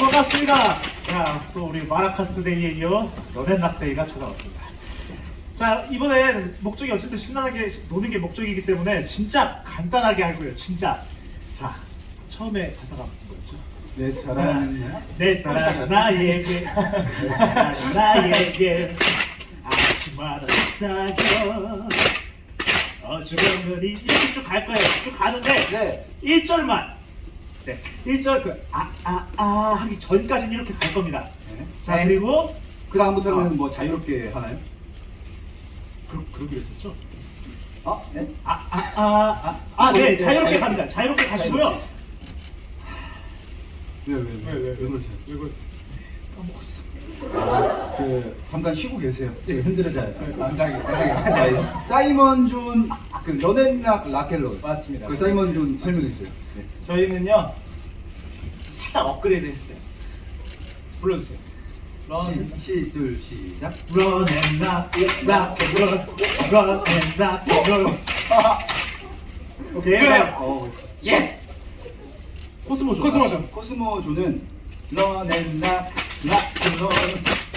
반갑습니다. 자, 또 우리 마라카스 데이에 이어 연애낙 데이가 찾아왔습니다. 자, 이번엔 목적이 어쨌든 신나게 노는 게 목적이기 때문에 진짜 간단하게 하고요. 진짜. 자, 처음에 가사가 뭐였죠? 내 사랑은 내 사랑 나에게 내 사랑 나에게 아침마다 사겨 어쩌면 이 이렇게 쭉 갈 거예요. 쭉 가는데 네. 1절만 네, 1절 그아아아 아, 아 하기 전까지는 이렇게 갈 겁니다. 네. 자 네. 그리고 그 다음부터는 뭐 자유롭게 하나요? 그 그러기로 했었죠. 아, 네. 아아 아 아 네 네, 자유롭게 자유- 갑니다. 자유롭게 가시고요. 왜, 왜, 왜, 왜, 왜 그러세요? 왜 그러세요? 까먹었어. 그 잠깐 쉬고 계세요. 네, 흔들어져요. 남자기, 남자기. 사이먼 존, 그 러넨락 라켈로. 맞습니다. 그 사이먼 존 설명해 주세요. 네. 저희는요 살짝 업그레이드 했어요. 불러주세요. 런 시, 시, 둘, 시작. Run and rock, rock and roll, run and rock and roll. 오케이. 그래요. 어, 예스. 코스모죠. 코스모죠. 코스모 존은 러넨락 라켈로,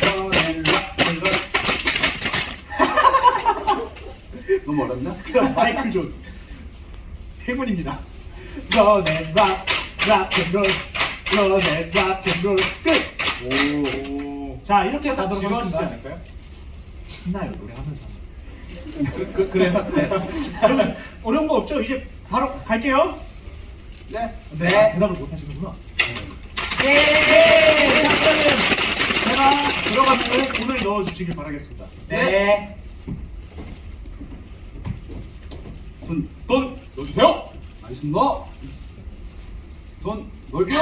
러넨락 라켈로. 너무 어렵나? 그럼 마이클 존. 행운입니다. Run and rock, rock and roll, run and rock and roll. 끝. 오. 자 이렇게 가도록 하겠습니다. 않을까요? 신나요 노래하면서. 그, 그, 그래요. 네. 여러분 어려운 거 없죠? 이제 바로 갈게요. 네. 네. 대답을 못 하시는구나. 예. 자 그러면 제가 들어가면 돈을 넣어 주시길 바라겠습니다. 네. 돈, 돈 넣어주세요. 알겠습니다. 돈 넣을게요.